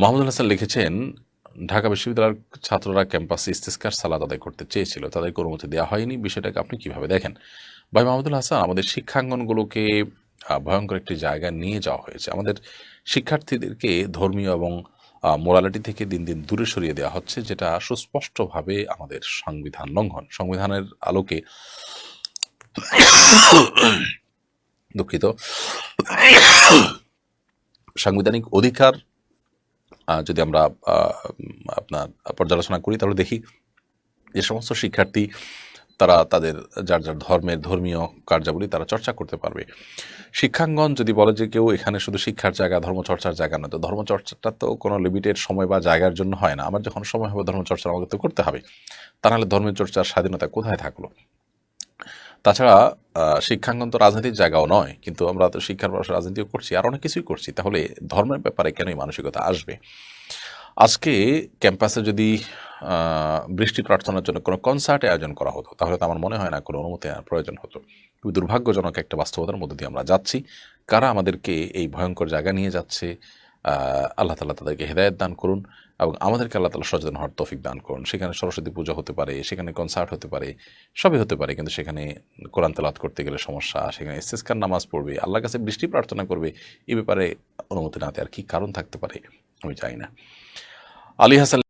মোহাম্মদুল হাসান লিখেছেন, ঢাকা বিশ্ববিদ্যালয়ের ছাত্ররা ক্যাম্পাসে ইস্তেস্কার সালাদ আদায় করতে চেয়েছিল। তাদেরকে অনুমতি দেওয়া হয়নি। বিষয়টাকে আপনি কীভাবে দেখেন? ভাই মাহমুদুল হাসান, আমাদের শিক্ষাঙ্গনগুলোকে ভয়ঙ্কর একটি জায়গায় নিয়ে যাওয়া হয়েছে। আমাদের শিক্ষার্থীদেরকে ধর্মীয় এবং মোরালিটি থেকে দিন দিন দূরে সরিয়ে দেওয়া হচ্ছে, যেটা সুস্পষ্টভাবে আমাদের সংবিধান লঙ্ঘন। সংবিধানের আলোকে দুঃখিত। সাংবিধানিক অধিকার যদি আমরা আপনার পর্যালোচনা করি, তাহলে দেখি যে সমস্ত শিক্ষার্থী, তারা তাদের যার যার ধর্মের ধর্মীয় কার্যাবলী তারা চর্চা করতে পারবে। শিক্ষাঙ্গন যদি বলে যে কেউ এখানে শুধু শিক্ষার জায়গা, ধর্মচর্চার জায়গা নয়, তো ধর্মচর্চাটা তো কোনো লিমিটেড সময় বা জায়গার জন্য হয় না। আমার যখন সময় হবে ধর্মচর্চা আমাকে তো করতে হবে। তা নাহলে ধর্মের চর্চার স্বাধীনতা কোথায় থাকল? তাছাড়া শিক্ষাঙ্গন তো রাজনীতির জায়গাও নয়, কিন্তু আমরা তো শিক্ষার পাশে রাজনীতিও করছি, আর অনেক কিছুই করছি, তাহলে ধর্মের ব্যাপারে কেন এই মানসিকতা আসবে? আজকে ক্যাম্পাসে যদি বৃষ্টি প্রার্থনার জন্য কোনো কনসার্ট আয়োজন করা হতো, তাহলে তো আমার মনে হয় না কোনো অনুমতি নেওয়ার প্রয়োজন হতো। খুবই দুর্ভাগ্যজনক একটা বাস্তবতার মধ্যে দিয়ে আমরা যাচ্ছি। কারা আমাদেরকে এই ভয়ঙ্কর জায়গা নিয়ে যাচ্ছে? আল্লাহ তালা তাদেরকে হেদায়ত দান করুন এবং আমাদেরকে আল্লাহ তালা সচেতন হওয়ার তফিক দান করুন। সেখানে সরস্বতী পূজা হতে পারে, সেখানে কনসার্ট হতে পারে, সবই হতে পারে, কিন্তু সেখানে কোরআন তেলাত করতে গেলে সমস্যা, সেখানে ইস্তেস্কার নামাজ পড়বে আল্লাহ কাছে বৃষ্টি প্রার্থনা করবে, এ ব্যাপারে অনুমতি না আর কি কারণ থাকতে পারে আমি জানি না। আলী হাসান